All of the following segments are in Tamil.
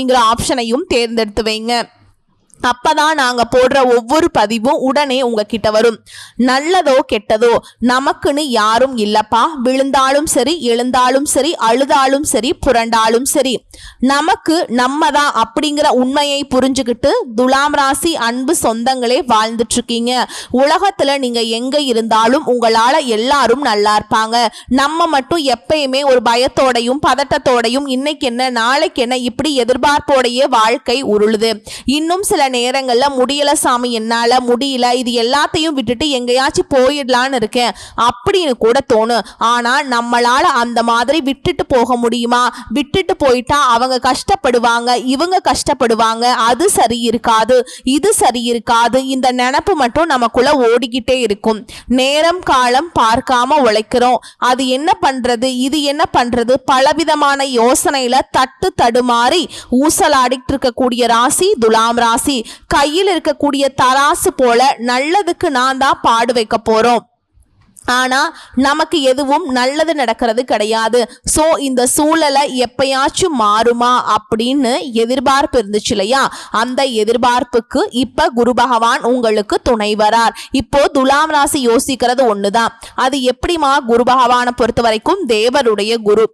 அப்படிங்கிற ஆப்ஷனையும் தேர்ந்தெடுத்து வைங்க. அப்பதான் நாங்க போடுற ஒவ்வொரு பதிவும் உடனே உங்ககிட்ட வரும். நல்லதோ கெட்டதோ நமக்குன்னு யாரும் இல்லப்பா. விழுந்தாலும் சரி எழுந்தாலும் சரி அழுதாலும் சரி புரண்டாலும் சரி. நமக்கு நம்ம தான் அப்படிங்கிற உண்மையை புரிஞ்சுக்கிட்டு துலாம் ராசி அன்பு சொந்தங்களே வாழ்ந்துட்டு இருக்கீங்க உலகத்துல நீங்க எங்க இருந்தாலும் உங்களால எல்லாரும் நல்லா இருப்பாங்க. நம்ம மட்டும் எப்பயுமே ஒரு பயத்தோடையும் பதட்டத்தோடையும் இன்னைக்கு என்ன நாளைக்கு என்ன இப்படி எதிர்பார்ப்போடைய வாழ்க்கை உருளுது. இன்னும் சில நேரங்களில் முடியல சாமி என்னால் முடியல. இது எல்லாத்தையும் விட்டுட்டு எங்கேயாச்சும் போயிடலான்னு இருக்கேன். அப்படின்னு கூட தோணும். ஆனால் நம்மளால் அந்த மாதிரி விட்டுட்டு போக முடியுமா? விட்டுட்டு போயிட்டா அவங்க கஷ்டப்படுவாங்க இவங்க கஷ்டப்படுவாங்க. அது சரி இருக்காது இது சரி இருக்காது. இந்த நினப்பு மட்டும் நமக்குள்ள ஓடிக்கிட்டே இருக்கும். நேரம் காலம் பார்க்காம உழைக்கிறோம். அது என்ன பண்றது? இது என்ன பண்றது? பலவிதமான யோசனையில தட்டு தடுமாறி ஊசலாடிட்டு இருக்கக்கூடிய ராசி துலாம் ராசி. கையில் இருக்கக்கூடிய தராசு போல நல்லதுக்கு நான் தான் பாடு வைக்க போகிறோம் ஆனால் நமக்கு எதுவும் நல்லது நடக்கிறது கிடையாது. ஸோ இந்த சூழலை எப்பயாச்சும் மாறுமா அப்படின்னு எதிர்பார்ப்பு இருந்துச்சு இல்லையா? அந்த எதிர்பார்ப்புக்கு இப்போ குரு பகவான் உங்களுக்கு துணை வரார். இப்போ துலாம் ராசி யோசிக்கிறது ஒண்ணுதான். அது எப்படிமா குரு பகவானை பொறுத்த வரைக்கும் தேவருடைய குரு.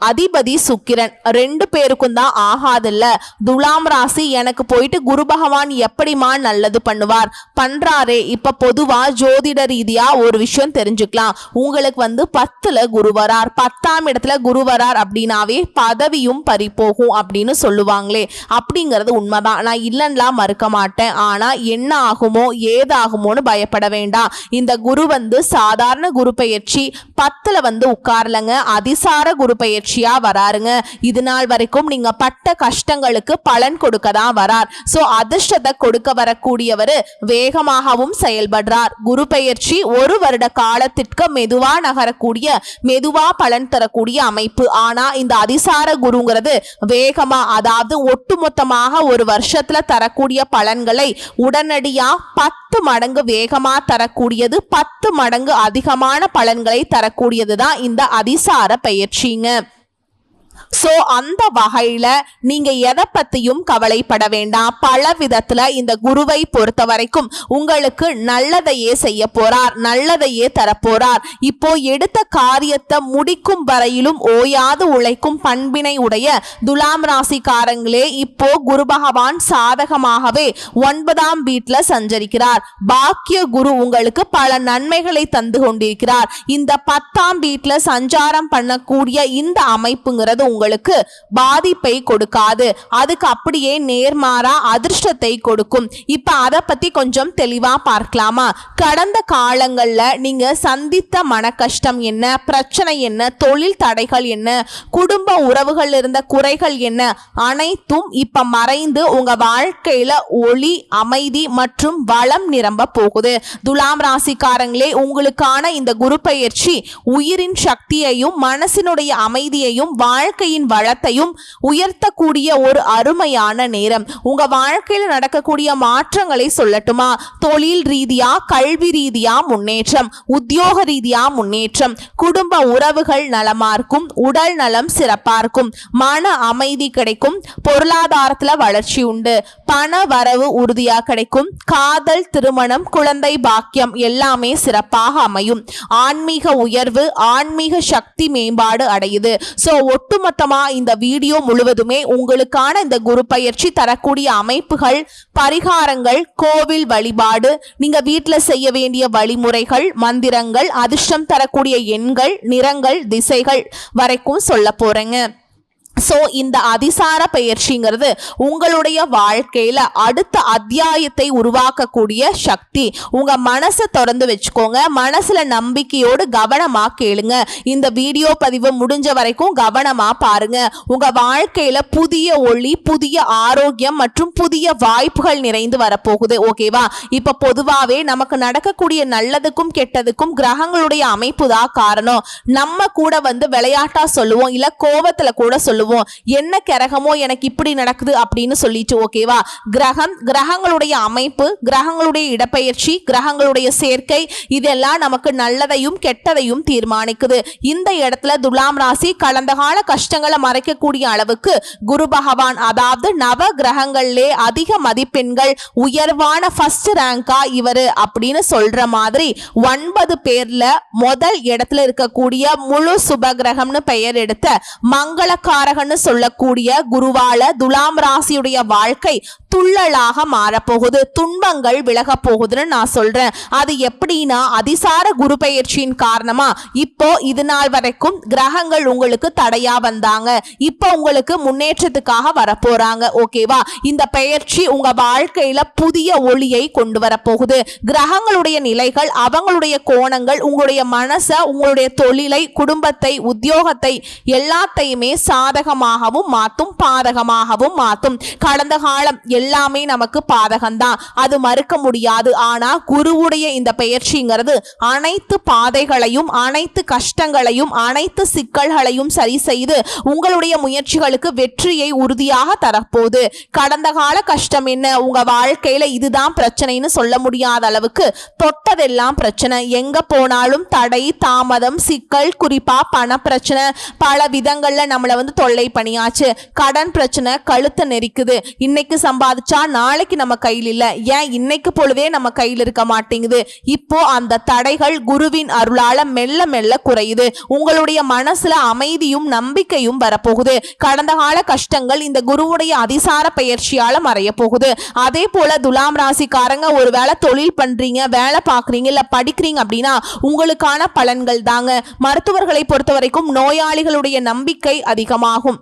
அதிபதி சுக்கிரன். ரெண்டு பேருக்கும் தான் ஆகாதுல்ல. துலாம் ராசி எனக்கு போயிட்டு குரு பகவான் எப்படிமா நல்லது பண்ணுவார்? பண்றாரே. இப்ப பொதுவா ஜோதிட ரீதியா ஒரு விஷயம் தெரிஞ்சுக்கலாம். உங்களுக்கு வந்து பத்துல குரு வரார். பத்தாம் இடத்துல குரு வரார் அப்படின்னாவே பதவியும் பறிப்போகும் அப்படின்னு சொல்லுவாங்களே. அப்படிங்கிறது உண்மைதான். நான் இல்லைன்னா மறுக்க மாட்டேன். ஆனா என்ன ஆகுமோ ஏதாகுமோன்னு பயப்பட வேண்டாம். இந்த குரு வந்து சாதாரண குரு பெயர்ச்சி பத்துல வந்து உட்கார்லங்க. அதிசார குரு பெயர்ச்சியா வராருங்க. இது நாள் வரைக்கும் நீங்க பட்ட கஷ்டங்களுக்கு பலன் கொடுக்க தான் வரார். சோ அதிர்ஷ்டத்தை கொடுக்க வரக்கூடியவர் வேகமாகவும் செயல்படுறார். குரு பயிற்சி ஒரு வருட காலத்திற்கு மெதுவா நகரக்கூடிய மெதுவா பலன் தரக்கூடிய அமைப்பு. ஆனா இந்த அதிசார குருங்கிறது வேகமா அதாவது ஒட்டுமொத்தமாக ஒரு வருஷத்துல தரக்கூடிய பலன்களை உடனடியா பத்து மடங்கு வேகமா தரக்கூடியது பத்து மடங்கு அதிகமான பலன்களை தரக்கூடியது தான் இந்த அதிசார பயிற்சிங்க. ஸோ அந்த வகையில் நீங்கள் எதை பற்றியும் கவலைப்பட வேண்டாம். பல விதத்தில் இந்த குருவை பொறுத்த வரைக்கும் உங்களுக்கு நல்லதையே செய்ய போறார் நல்லதையே தரப்போகிறார் இப்போ எடுத்த காரியத்தை முடிக்கும் வரையிலும் ஓயாது உழைக்கும் பண்பினை உடைய துலாம் ராசிக்காரங்களே இப்போ குரு பகவான் சாதகமாகவே ஒன்பதாம் வீட்டில் சஞ்சரிக்கிறார். பாக்கிய குரு உங்களுக்கு பல நன்மைகளை தந்து கொண்டிருக்கிறார். இந்த பத்தாம் வீட்டில் சஞ்சாரம் பண்ணக்கூடிய இந்த அமைப்புங்கிறது உங்களுக்கு பாதிப்பை கொடுக்காது. அதுக்கு அப்படியே நேர்மாறா அதிர்ஷ்டத்தை கொடுக்கும். இப்ப அதை பத்தி கொஞ்சம் தெளிவா பார்க்கலாமா? கடந்த காலங்கள்ல நீங்க சந்தித்த மன கஷ்டம் என்ன? பிரச்சனை என்ன? தொழில் தடைகள் என்ன? குடும்ப உறவுகள் இருந்த குறைகள் என்ன? அனைத்தும் இப்ப மறைந்து உங்க வாழ்க்கையில ஒளி அமைதி மற்றும் வளம் நிரம்ப போகுது. துலாம் ராசிக்காரங்களே உங்களுக்கான இந்த குரு பயிற்சி உயிரின் சக்தியையும் மனசினுடைய அமைதியையும் வாழ்க்கையின் வளத்தையும் உயர்த்தக்கூடிய ஒரு அருமையான நேரம். உங்க வாழ்க்கையில் நடக்கக்கூடிய மாற்றங்களை சொல்லட்டுமா? தொழில் ரீதியா கல்வி ரீதியா முன்னேற்றம் உத்தியோக ரீதியா முன்னேற்றம் குடும்ப உறவுகள் நலமா இருக்கும் உடல் நலம் சிறப்பா இருக்கும் மன அமைதி கிடைக்கும் பொருளாதாரத்துல வளர்ச்சி உண்டு. பண வரவு உறுதியா கிடைக்கும் காதல் திருமணம் குழந்தை பாக்கியம் எல்லாமே சிறப்பாக அமையும். ஆன்மீக உயர்வு ஆன்மீக சக்தி மேம்பாடு அடையுது. ஸோ ஒட்டுமொத்த ஒட்டுமொத்தமா இந்த வீடியோ முழுவதுமே உங்களுக்கான இந்த குரு பயிற்சி தரக்கூடிய அமைப்புகள் பரிகாரங்கள் கோவில் வழிபாடு நீங்க வீட்டில் செய்ய வேண்டிய வழிமுறைகள் மந்திரங்கள் அதிர்ஷ்டம் தரக்கூடிய எண்கள் நிறங்கள் திசைகள் வரைக்கும் சொல்ல போறேங்க. ஸோ இந்த அதிசார பயிற்சிங்கிறது உங்களுடைய வாழ்க்கையில அடுத்த அத்தியாயத்தை உருவாக்கக்கூடிய சக்தி. உங்க மனசை திறந்து வச்சுக்கோங்க. மனசுல நம்பிக்கையோடு கவனமா கேளுங்க. இந்த வீடியோ பதிவு முடிஞ்ச வரைக்கும் கவனமா பாருங்க. உங்க வாழ்க்கையில புதிய ஒளி புதிய ஆரோக்கியம் மற்றும் புதிய வாய்ப்புகள் நிறைந்து வரப்போகுது. ஓகேவா இப்ப பொதுவாவே நமக்கு நடக்கக்கூடிய நல்லதுக்கும் கெட்டதுக்கும் கிரகங்களுடைய அமைப்பு தான் காரணம். நம்ம கூட வந்து விளையாட்டா சொல்லுவோம் இல்ல கோவத்தில் கூட சொல்லுவோம். ஆகும் என்ன கிரகமோ எனக்கு இப்படி நடக்குது அப்படின்னு சொல்லிட்டு ஓகேவா கிரகம் கிரகங்களுடைய அமைப்பு கிரகங்களுடைய இடப்பெயர்ச்சி கிரகங்களுடைய சேர்க்கை இதெல்லாம் நமக்கு நல்லதையும் கெட்டதையும் தீர்மானிக்குது. இந்த இடத்துல துலாம் ராசி கடந்த கால கஷ்டங்களை மறைக்கக்கூடிய அளவுக்கு குரு பகவான் அதாவது நவ கிரகங்கள்லே அதிக மதிப்பெண்கள் உயர்வான ஃபர்ஸ்ட் ரேங்கா இவர் அப்படின்னு சொல்ற மாதிரி ஒன்பது பேர்ல முதல் இடத்துல இருக்கக்கூடிய முழு சுபகிரகம்னு பெயர் எடுத்த மங்களக்கார மங்களகாரகன்னு சொல்லக்கூடிய குருவால துலாம் ராசியுடைய வாழ்க்கை துள்ளலாக மாறப்போகுது. துன்பங்கள் விலக போகுதுன்னு நான் சொல்றேன். அது எப்படின்னா அதிசார குரு பெயர்ச்சியின் காரணமா. இப்போ இது நாள் வரைக்கும் கிரகங்கள் உங்களுக்கு தடையா வந்தாங்க. இப்போ உங்களுக்கு முன்னேற்றத்துக்காக வரப்போறாங்க. ஓகேவா? இந்த பெயர்ச்சி உங்க வாழ்க்கையில புதிய ஒளியை கொண்டு வரப்போகுது. கிரகங்களுடைய நிலைகள் அவங்களுடைய கோணங்கள் உங்களுடைய மனசை உங்களுடைய தொழிலை குடும்பத்தை உத்தியோகத்தை எல்லாத்தையுமே சாதகமாகவும் மாத்தும் பாதகமாகவும் மாத்தும். கடந்த காலம் எல்லாமே நமக்கு பாதகம்தான். அது மறுக்க முடியாது. ஆனா குருவுடைய இந்த பெயர்ச்சிங்கிறது அனைத்து பாதைகளையும் அனைத்து கஷ்டங்களையும் அனைத்து சிக்கல்களையும் சரி செய்து உங்களுடைய முயற்சிகளுக்கு வெற்றியை உறுதியாக தரப்போகுது. கடந்த கால கஷ்டம் என்ன? உங்க வாழ்க்கையில இதுதான் பிரச்சனைன்னு சொல்ல முடியாத அளவுக்கு தொட்டதெல்லாம் பிரச்சனை. எங்க போனாலும் தடை தாமதம் சிக்கல் குறிப்பா பண பிரச்சனை பல விதங்கள்ல நம்மளை வந்து தொல்லை பணியாச்சு. கடன் பிரச்சனை கழுத்தை நெரிக்குது. இன்னைக்கு சம்பாதிச்சா நாளைக்கு நம்ம கையில் இல்லை. ஏன் இன்னைக்கு பொழுதே நம்ம கையில் இருக்க மாட்டேங்குது? இப்போ அந்த தடைகள் குருவின் அருளால மெல்ல மெல்ல குறையுது. உங்களுடைய மனசுல அமைதியும் நம்பிக்கையும் வரப்போகுது. கடந்த கால கஷ்டங்கள் இந்த குருவுடைய அதிசார பயிற்சியால மறைய போகுது. அதே போல துலாம் ராசிக்காரங்க ஒரு வேலை தொழில் பண்றீங்க வேலை பார்க்குறீங்க இல்ல படிக்கிறீங்க அப்படின்னா உங்களுக்கான பலன்கள் தாங்க. மருத்துவர்களை பொறுத்த வரைக்கும் நோயாளிகளுடைய நம்பிக்கை அதிகமாகும்.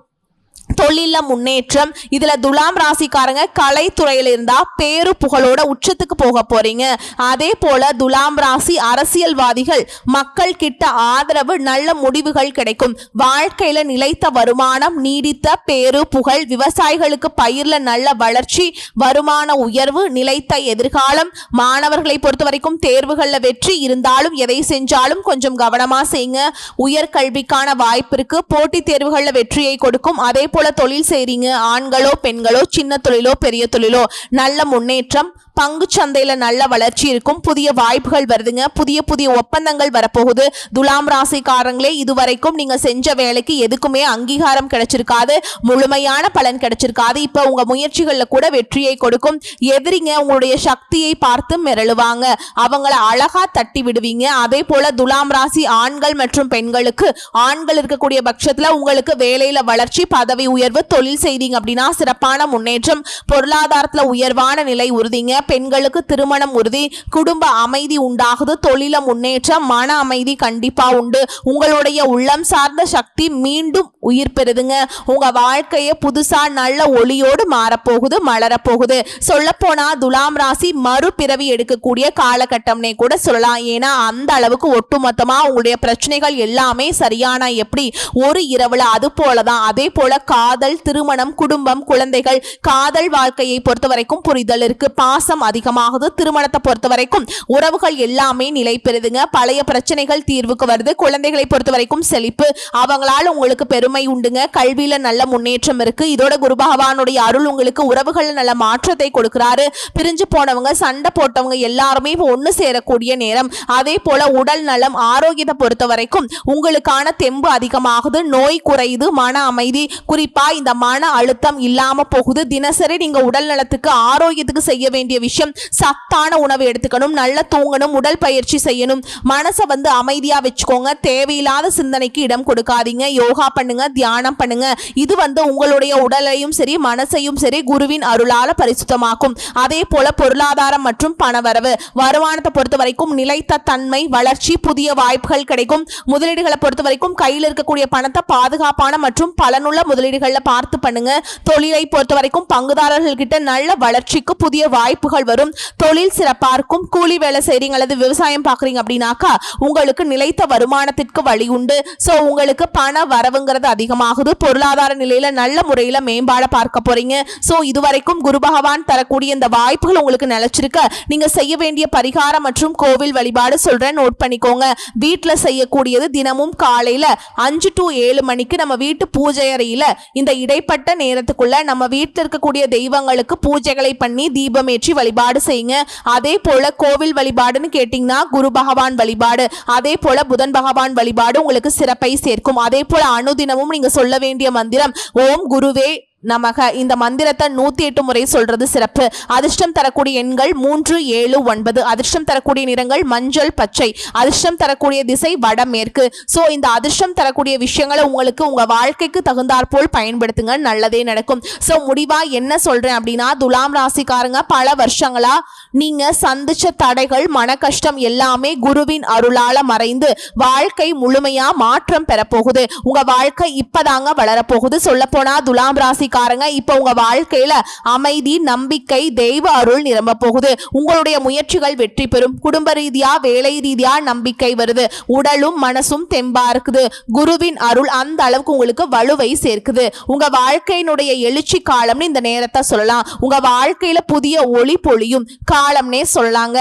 தொழில முன்னேற்றம் இதுல துலாம் ராசிக்காரங்க கலைத்துறையில இருந்தா பேரு புகழோட உச்சத்துக்கு போக போறீங்க. அதே போல துலாம் ராசி அரசியல்வாதிகள் மக்கள் கிட்ட ஆதரவு நல்ல முடிவுகள் கிடைக்கும். வாழ்க்கையில நிலைத்த வருமானம் நீடித்த பேரு புகழ் விவசாயிகளுக்கு பயிர்ல நல்ல வளர்ச்சி வருமான உயர்வு நிலைத்த எதிர்காலம் மாணவர்களை பொறுத்த வரைக்கும் தேர்வுகள்ல வெற்றி இருந்தாலும் எதை செஞ்சாலும் கொஞ்சம் கவனமா செய்யுங்க. உயர்கல்விக்கான வாய்ப்பிற்கு போட்டித் தேர்வுகள்ல வெற்றியை கொடுக்கும். அதே போல தொழில் செய்றீங்க. ஆண்களோ பெண்களோ சின்ன தொழிலோ பெரிய தொழிலோ நல்ல முன்னேற்றம் பங்கு சந்தையில நல்ல வளர்ச்சி இருக்கும். புதிய வாய்ப்புகள் வருதுங்க. புதிய புதிய ஒப்பந்தங்கள் வரப்போகுது. துலாம் ராசிக்காரங்களே இதுவரைக்கும் நீங்க செஞ்ச வேலைக்கு எதுக்குமே அங்கீகாரம் கிடைச்சிருக்காது. முழுமையான பலன் கிடைச்சிருக்காது. இப்ப உங்க முயற்சிகள்ல கூட வெற்றியை கொடுக்கும். எதிரிங்க உங்களுடைய சக்தியை பார்த்து மிரளுவாங்க. அவங்கள அழகா தட்டி விடுவீங்க. அதே போல துலாம் ராசி ஆண்கள் மற்றும் பெண்களுக்கு ஆண்கள் இருக்கக்கூடிய பட்சத்துல உங்களுக்கு வேலையில வளர்ச்சி பதவி உயர்வு தொழில் செய்தீங்க அப்படின்னா சிறப்பான முன்னேற்றம் பொருளாதாரத்துல உயர்வான நிலை உறுதிங்க. பெண்களுக்கு திருமணம் உறுதி குடும்ப அமைதி உண்டாகுது தொழில முன்னேற்றம் மன அமைதி கண்டிப்பா உண்டு. உங்களுடைய உள்ளம் சார்ந்த சக்தி மீண்டும் உயிர் பெறுதுங்க. உங்க வாழ்க்கையை புதுசா நல்ல ஒளியோடு மாறப்போகுது மலரப்போகுது. சொல்லப்போனா துலாம் ராசி மறுபிறவி எடுக்கக்கூடிய காலகட்டம்னே கூட சொல்லலாம். ஏன்னா அந்த அளவுக்கு ஒட்டுமொத்தமா உங்களுடைய பிரச்சனைகள் எல்லாமே சரியான எப்படி? ஒரு இரவுல அது போலதான். அதே போல காதல் திருமணம் குடும்பம் குழந்தைகள் காதல் வாழ்க்கையை பொறுத்த வரைக்கும் புரிதல் இருக்கு. பாசம் அதிகமாகுது. திருமணத்தை பொறுத்த வரைக்கும் உறவுகள் எல்லாமே நிலை பெறுதுங்க. பழைய பிரச்சனைகள் தீர்வுக்கு வருது. குழந்தைகளை பொறுத்த வரைக்கும் செழிப்பு. அவங்களால உங்களுக்கு பெருமை உண்டுங்க. கல்வியில நல்ல முன்னேற்றம் இருக்கு. இதோட குரு பகவானுடைய அருள் உங்களுக்கு உறவுகள் நல்ல மாற்றத்தை கொடுக்கிறாரு. பிரிஞ்சு போனவங்க சண்டை போட்டவங்க எல்லாருமே இப்போ ஒன்று சேரக்கூடிய நேரம். அதே போல உடல் நலம் ஆரோக்கியத்தை பொறுத்த வரைக்கும் உங்களுக்கான தெம்பு அதிகமாகுது. நோய் குறையுது. மன அமைதி. குறிப்பா இந்த மன அழுத்தம் இல்லாம போகுது. தினசரி நீங்க உடல் நலத்துக்கு ஆரோக்கியத்துக்கு செய்ய வேண்டிய விஷயம். சத்தான உணவு எடுத்துக்கணும் நல்லா தூங்கணும் உடல் பயிற்சி செய்யணும். மனசை வந்து அமைதியா வச்சுக்கோங்க. தேவையில்லாத சிந்தனைக்கு இடம் கொடுக்காதீங்க. யோகா பண்ணுங்க தியானம் பண்ணுங்க. இது வந்து உங்களுடைய உடலையும் சரி மனசையும் சரி குருவின் அருளால பரிசுத்தமாக்கும். அதே போல பொருளாதாரம் மற்றும் பணவரவு. வருமானத்தை பொறுத்த வரைக்கும் நிலைத்த தன்மை வளர்ச்சி புதிய வாய்ப்புகள் கிடைக்கும். முதலீடுகளை பொறுத்த வரைக்கும் கையில் இருக்கக்கூடிய பணத்தை பாதுகாப்பான மற்றும் பலனுள்ள முதலீடுகளில் பார்த்து பண்ணுங்க. தொழிலை பொறுத்த வரைக்கும் பங்குதாரர்கள் கிட்ட நல்ல வளர்ச்சிக்கு புதிய வாய்ப்புகள் வரும். தொழில் சிறப்பாக்கும் கூலி வேலை செய்றீங்க அல்லது விவசாயம் பாக்குறீங்க அப்படின்னாக்கா உங்களுக்கு நிலைத்த வருமானத்திற்கு வழி உண்டு. ஸோ உங்களுக்கு பண வரவுங்கிறது அதிகமாகுது. பொருளாதார நிலையில நல்ல முறையில மேம்பாட பார்க்க போறீங்க. ஸோ இதுவரைக்கும் குரு பகவான் தரக்கூடிய இந்த வாய்ப்புகள் உங்களுக்கு நிலைச்சிருக்க நீங்க செய்ய வேண்டிய பரிகாரம் மற்றும் கோவில் வழிபாடு சொல்றேன். நோட் பண்ணிக்கோங்க. வீட்டில் செய்யக்கூடியது தினமும் காலையில அஞ்சு டு ஏழு மணிக்கு நம்ம வீட்டு பூஜை அறையில இந்த இடைப்பட்ட நேரத்துக்குள்ள நம்ம வீட்டில் இருக்கக்கூடிய தெய்வங்களுக்கு பூஜைகளை பண்ணி தீபமேற்றி வழிபாடு செய்யுங்க. அதே போல கோவில் வழிபாடுன்னு கேட்டிங்கன்னா குரு பகவான் வழிபாடு. அதே போல புதன் பகவான் வழிபாடு உங்களுக்கு சிறப்பை சேர்க்கும். அதே போல அனுதினமும் நீங்க சொல்ல வேண்டிய மந்திரம் ஓம் குருவே நமக இந்த மந்திரத்தை நூத்தி எட்டு முறை சொல்றது சிறப்பு. அதிர்ஷ்டம் தரக்கூடிய எண்கள் மூன்று ஏழு ஒன்பது. அதிர்ஷ்டம் தரக்கூடிய நிறங்கள் மஞ்சள் பச்சை. அதிர்ஷ்டம் தரக்கூடிய திசை வடமேற்கு. ஸோ இந்த அதிர்ஷ்டம் தரக்கூடிய விஷயங்களை உங்களுக்கு உங்க வாழ்க்கைக்கு தகுந்தாற்போல் பயன்படுத்துங்க. நல்லதே நடக்கும். ஸோ முடிவா என்ன சொல்றேன் அப்படின்னா துலாம் ராசிக்காரங்க பல வருஷங்களா நீங்க சந்திச்ச தடைகள் மன கஷ்டம் எல்லாமே குருவின் அருளால மறைந்து வாழ்க்கை முழுமையா மாற்றம் பெறப்போகுது. உங்க வாழ்க்கை இப்பதாங்க வளரப்போகுது. சொல்ல போனா துலாம் ராசிக்காரங்க இப்போ உங்க வாழ்க்கையில அமைதி நம்பிக்கை தெய்வ அருள் நிரம்ப போகுது. உங்களுடைய முயற்சிகள் வெற்றி பெறும். குடும்ப ரீதியா வேலை ரீதியா நம்பிக்கை வருது. உடலும் மனசும் தெம்பா இருக்குது. குருவின் அருள் அந்த அளவுக்கு உங்களுக்கு வலுவை சேர்க்குது. உங்க வாழ்க்கையினுடைய எழுச்சி காலம்னு இந்த நேரத்தை சொல்லலாம். உங்க வாழ்க்கையில புதிய ஒளி பொழியும் காலம்னே சொல்லலாங்க.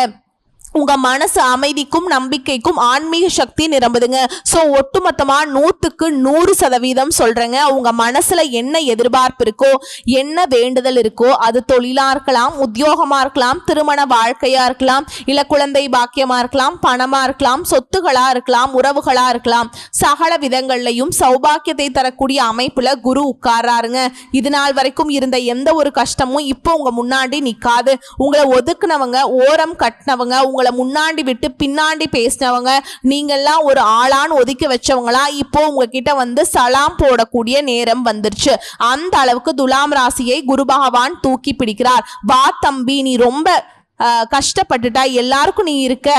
உங்க மனசு அமைதிக்கும் நம்பிக்கைக்கும் ஆன்மீக சக்தி நிரம்புதுங்க. ஸோ ஒட்டுமொத்தமா நூற்றுக்கு நூறு சதவீதம் சொல்றேங்க. உங்க மனசுல என்ன எதிர்பார்ப்பு இருக்கோ என்ன வேண்டுதல் இருக்கோ அது தொழிலா இருக்கலாம் உத்தியோகமா இருக்கலாம் திருமண வாழ்க்கையா இருக்கலாம் இல்ல குழந்தை பாக்கியமா இருக்கலாம் பணமா இருக்கலாம் சொத்துகளா இருக்கலாம் உறவுகளா இருக்கலாம் சகல விதங்கள்லையும் சௌபாக்கியத்தை தரக்கூடிய அமைப்புல குரு உட்கார்றாருங்க. இது நாள் வரைக்கும் இருந்த எந்த ஒரு கஷ்டமும் இப்போ உங்க முன்னாடி நிக்காது. உங்களை ஒதுக்குனவங்க ஓரம் கட்டினவங்க உங்களை முன்னாடி விட்டு பின்னாடி பேசினவங்க நீங்கள்லாம் ஒரு ஆளான்னு ஒதுக்கி வச்சவங்களா இப்போ உங்ககிட்ட வந்து சலாம் போடக்கூடிய நேரம் வந்துருச்சு. அந்த அளவுக்கு துலாம் ராசியை குரு பகவான் தூக்கி பிடிக்கிறார். வா தம்பி நீ ரொம்ப கஷ்டப்பட்டுட்டா எல்லாருக்கும் நீ இருக்க.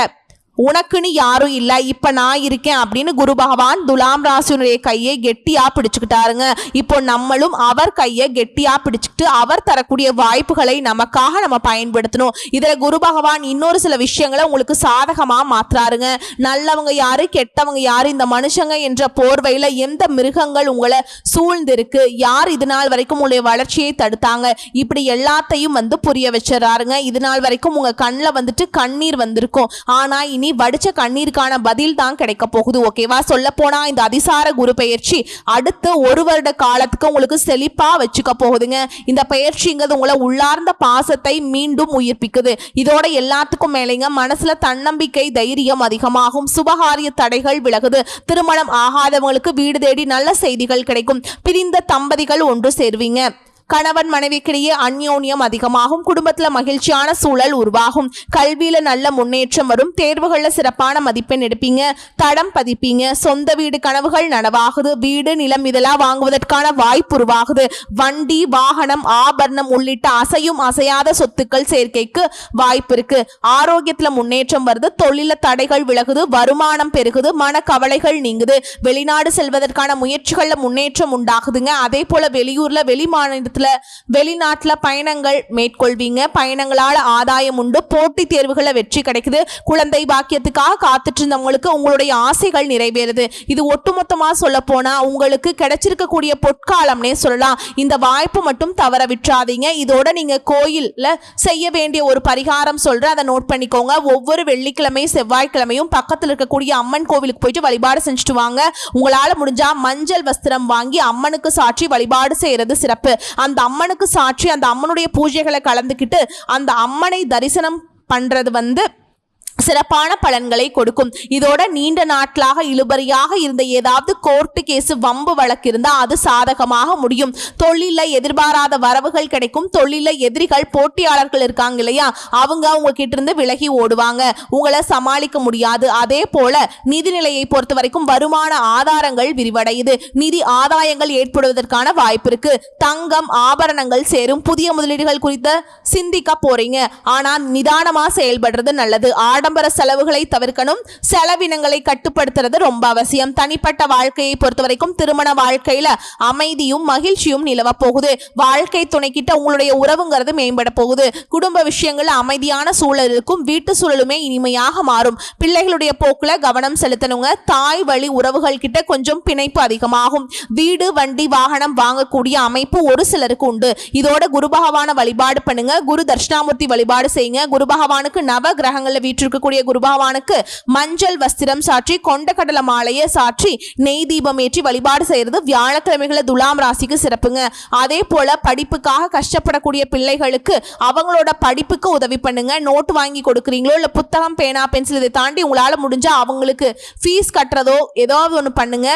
உனக்குன்னு யாரும் இல்லை இப்போ நான் இருக்கேன் அப்படின்னு குரு பகவான் துலாம் ராசினுடைய கையை கெட்டியாக பிடிச்சுக்கிட்டாருங்க. இப்போ நம்மளும் அவர் கையை கெட்டியாக பிடிச்சிக்கிட்டு அவர் தரக்கூடிய வாய்ப்புகளை நமக்காக நம்ம பயன்படுத்தணும். இதில் குரு பகவான் இன்னொரு சில விஷயங்களை உங்களுக்கு சாதகமாக மாத்துறாருங்க. நல்லவங்க யாரு கெட்டவங்க யாரு இந்த மனுஷங்க என்ற போர்வையில் எந்த மிருகங்கள் உங்களை சூழ்ந்திருக்கு யார் இது நாள் வரைக்கும் உங்களுடைய வளர்ச்சியை தடுத்தாங்க இப்படி எல்லாத்தையும் வந்து புரிய வச்சிடறாருங்க. இது நாள் வரைக்கும் உங்கள் கண்ணில் வந்துட்டு கண்ணீர் வந்திருக்கும். ஆனால் இனி வடிச்ச கண்ணீருக்கான பதில் தான் கிடைக்க போகுது ஓகேவா சொல்ல போனா இந்த அதிசார குரு பயிற்சி அடுத்து ஒரு வருட காலத்துக்கு உங்களுக்கு செழிப்பா வச்சுக்க போகுதுங்க. இந்த பயிற்சிங்கிறது உங்களை உள்ளார்ந்த பாசத்தை மீண்டும் உயிர்ப்பிக்குது. இதோட எல்லாத்துக்கும் மேலேங்க மனசுல தன்னம்பிக்கை தைரியம் அதிகமாகும். சுபகாரிய தடைகள் விலகுது. திருமணம் ஆகாதவங்களுக்கு வீடு தேடி நல்ல செய்திகள் கிடைக்கும். பிரிந்த தம்பதிகள் ஒன்று சேர்வீங்க. கணவன் மனைவிக்கிடையே அந்யோன்யம் அதிகமாகும். குடும்பத்துல மகிழ்ச்சியான சூழல் உருவாகும். கல்வியில நல்ல முன்னேற்றம் வரும். தேர்வுகள்ல சிறப்பான மதிப்பெண் எடுப்பீங்க. தடம் பதிப்பீங்க. சொந்த வீடு கனவுகள் நனவாகுது. வீடு நிலம் இதெல்லாம் வாங்குவதற்கான வாய்ப்பு உருவாகுது. வண்டி வாகனம் ஆபரணம் உள்ளிட்ட அசையும் அசையாத சொத்துக்கள் சேர்க்கைக்கு வாய்ப்பு இருக்கு. ஆரோக்கியத்துல முன்னேற்றம் வருது. தொழில தடைகள் விலகுது. வருமானம் பெருகுது. மன கவலைகள் நீங்குது. வெளிநாடு செல்வதற்கான முயற்சிகள்ல முன்னேற்றம் உண்டாகுதுங்க. அதே போல வெளியூர்ல வெளி மாநிலத்துல வெளிநாட்டுல பயணங்கள் மேற்கொள்வீங்க. பயணங்களால் ஆதாயம் உண்டு. போட்டித் தேர்வுகளில் வெற்றி கிடைக்குது. குழந்தை பாக்கியத்துக்காக காத்துட்டு இருந்தவங்களுக்கு உங்களுடைய ஆசைகள் நிறைவேறுது. இது ஒட்டுமொத்தமாக சொல்ல போனால் உங்களுக்கு கிடைச்சிருக்கக்கூடிய பொற்காலம்னே சொல்லலாம். இந்த வாய்ப்பு மட்டும் தவற விட்டுறாதீங்க. இதோட நீங்க கோயிலில் செய்ய வேண்டிய ஒரு பரிகாரம் சொல்றேன். அதை நோட் பண்ணிக்கோங்க. ஒவ்வொரு வெள்ளிக்கிழமை செவ்வாய்க்கிழமையும் பக்கத்தில் இருக்கக்கூடிய அம்மன் கோவிலுக்கு போயிட்டு வழிபாடு செஞ்சுட்டு வாங்க. உங்களால் முடிஞ்சா மஞ்சள் வஸ்திரம் வாங்கி அம்மனுக்கு சாற்றி வழிபாடு செய்யறது சிறப்பு. அந்த அம்மனுக்கு சாட்சி அந்த அம்மனுடைய பூஜைகளை கலந்துக்கிட்டு அந்த அம்மனை தரிசனம் பண்ணுறது வந்து சிறப்பான பலன்களை கொடுக்கும். இதோட நீண்ட நாட்களாக இழுபறியாக இருந்த ஏதாவது கோர்ட்டு கேஸ் வம்பு வழக்கு இருந்தால் அது சாதகமாக முடியும். தொழிலில் எதிர்பாராத வரவுகள் கிடைக்கும். தொழிலில் எதிரிகள் போட்டியாளர்கள் இருக்காங்க இல்லையா? அவங்க உங்ககிட்ட இருந்து விலகி ஓடுவாங்க. உங்களை சமாளிக்க முடியாது. அதே போல நிதிநிலையை பொறுத்த வரைக்கும் வருமான ஆதாரங்கள் விரிவடையுது. நிதி ஆதாயங்கள் ஏற்படுவதற்கான வாய்ப்பு இருக்கு. தங்கம் ஆபரணங்கள் சேரும். புதிய முதலீடுகள் குறித்த சிந்திக்க போறீங்க. ஆனால் நிதானமாக செயல்படுறது நல்லது. ஆடம்பர செலவுகளை தவிர்க்கணும். செலவினங்களை கட்டுப்படுத்துறது ரொம்ப அவசியம். தனிப்பட்ட வாழ்க்கையை பொறுத்த வரைக்கும் திருமண வாழ்க்கையில அமைதியும் மகிழ்ச்சியும் நிலவ போகுது. வாழ்க்கை துணைக்கிட்ட உங்களுடைய உறவுங்கிறது மேம்பட போகுது. குடும்ப விஷயங்கள் அமைதியான சூழல் இருக்கும். வீட்டு சூழலுமே இனிமையாக மாறும். பிள்ளைகளுடைய போக்குல கவனம் செலுத்தணுங்க. தாய் வழி உறவுகள் கிட்ட கொஞ்சம் பிணைப்பு அதிகமாகும். வீடு வண்டி வாகனம் வாங்கக்கூடிய அமைப்பு ஒரு சிலருக்கு உண்டு. இதோட குரு பகவான வழிபாடு பண்ணுங்க. குரு தட்சிணாமூர்த்தி வழிபாடு செய்யுங்க. குரு பகவானுக்கு நவ கிரகங்கள்ல வீற்றிருக்கக்கூடிய இருக்கக்கூடிய குருபாவானுக்கு மஞ்சள் வஸ்திரம் சாற்றி கொண்ட கடலை மாலையை சாற்றி நெய் தீபம் ஏற்றி வழிபாடு செய்யறது வியாழக்கிழமைகளை துலாம் ராசிக்கு சிறப்புங்க. அதே போல படிப்புக்காக கஷ்டப்படக்கூடிய பிள்ளைகளுக்கு அவங்களோட படிப்புக்கு உதவி பண்ணுங்க. நோட்டு வாங்கி கொடுக்குறீங்களோ இல்லை புத்தகம் பேனா பென்சில் இதை தாண்டி உங்களால் முடிஞ்சால் அவங்களுக்கு ஃபீஸ் கட்டுறதோ ஏதாவது ஒன்று பண்ணுங்க.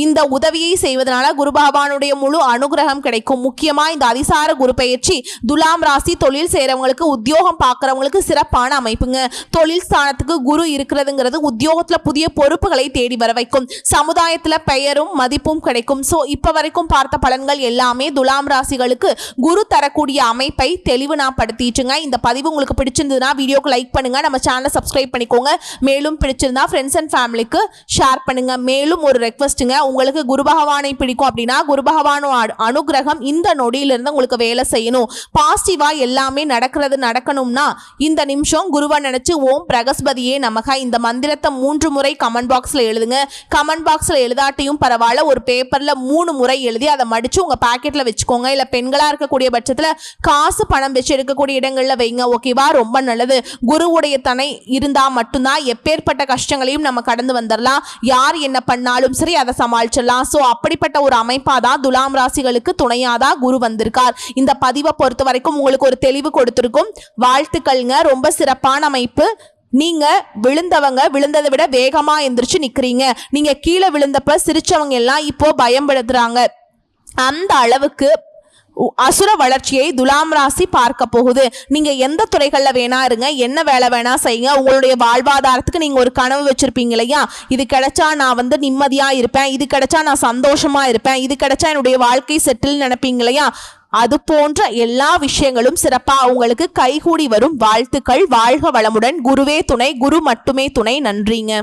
இந்த உதவியை செய்வதனால குரு பகவானுடைய முழு அனுகிரகம் கிடைக்கும். முக்கியமா இந்த அதிசார குரு பயிற்சி துலாம் ராசி தொழில் செய்கிறவங்களுக்கு உத்தியோகம் பார்க்குறவங்களுக்கு சிறப்பான அமைப்புங்க. தொழில் ஸ்தானத்துக்கு குரு இருக்கிறதுங்கிறது உத்தியோகத்தில் புதிய பொறுப்புகளை தேடி வர வைக்கும். சமுதாயத்தில் பெயரும் மதிப்பும் கிடைக்கும். ஸோ இப்போ வரைக்கும் பார்த்த பலன்கள் எல்லாமே துலாம் ராசிகளுக்கு குரு தரக்கூடிய அமைப்பை தெளிவு நான் படுத்திட்டுங்க. இந்த பதிவு உங்களுக்கு பிடிச்சிருந்ததுன்னா வீடியோக்கு லைக் பண்ணுங்க. நம்ம சேனலை சப்ஸ்கிரைப் பண்ணிக்கோங்க. மேலும் பிடிச்சிருந்தா ஃப்ரெண்ட்ஸ் அண்ட் ஃபேமிலிக்கு ஷேர் பண்ணுங்க. மேலும் ஒரு ரெக்வஸ்ட்டுங்க உங்களுக்கு குரு பகவானை பிடிக்கும் அப்படின்னா குரு பகவானோட அனுகிரகம் இந்த நொடியிலிருந்து உங்களுக்கு வேலை செய்யணும். பாசிட்டிவா எல்லாமே நடக்கிறது நடக்கணும்னா இந்த நிமிஷம் குருவை நினைச்சு ஓம் பிரகஸ்பதியே நமக. இந்த மந்திரத்தை மூன்று முறை கமெண்ட் பாக்ஸ்ல எழுதுங்க. கமெண்ட் பாக்ஸ்ல எழுதாட்டியும் பரவாயில்ல ஒரு பேப்பர்ல மூணு முறை எழுதி அதை மடிச்சு உங்கள் பாக்கெட்ல வச்சுக்கோங்க. இல்லை பெண்களாக இருக்கக்கூடிய பட்சத்துல காசு பணம் வச்சு எடுக்கக்கூடிய இடங்கள்ல வைங்க ஓகேவா ரொம்ப நல்லது. குருவுடைய தனை இருந்தா மட்டும்தான் எப்பேற்பட்ட கஷ்டங்களையும் நம்ம கடந்து வந்துடலாம் யார் என்ன பண்ணாலும் சரி அதை சமாளிச்சிடலாம் ஸோ அப்படிப்பட்ட ஒரு அமைப்பா தான் துலாம் ராசிகளுக்கு துணையாதான் குரு வந்திருக்கார். இந்த பதிவை பொறுத்த வரைக்கும் உங்களுக்கு ஒரு தெளிவு கொடுத்துருக்கும். வாழ்த்துக்கள்ங்க. ரொம்ப சிறப்பான அமைப்பு. நீங்க விழுந்தவங்க விழுந்ததை விட வேகமா எந்திரிச்சு நிக்கிறீங்க. நீங்க கீழே விழுந்தப்ப சிரிச்சவங்க எல்லாம் இப்போ பயன்படுத்துறாங்க அந்த அளவுக்கு அசுர வளர்ச்சியை துலாம் ராசி பார்க்க போகுது. நீங்க எந்த துறைகள்ல வேணா இருங்க என்ன வேலை வேணா செய்யுங்க. உங்களுடைய வாழ்வாதாரத்துக்கு நீங்க ஒரு கனவு வச்சிருப்பீங்க இல்லையா? இது கிடைச்சா நான் வந்து நிம்மதியா இருப்பேன். இது கிடைச்சா நான் சந்தோஷமா இருப்பேன். இது கிடைச்சா என்னுடைய வாழ்க்கை செட்டில் நினைப்பீங்க இல்லையா? அது போன்ற எல்லா விஷயங்களும் சிறப்பா உங்களுக்கு கைகூடி வரும். வாழ்த்துக்கள். வாழ்க வளமுடன். குருவே துணை. குரு மட்டுமே துணை. நன்றிங்க.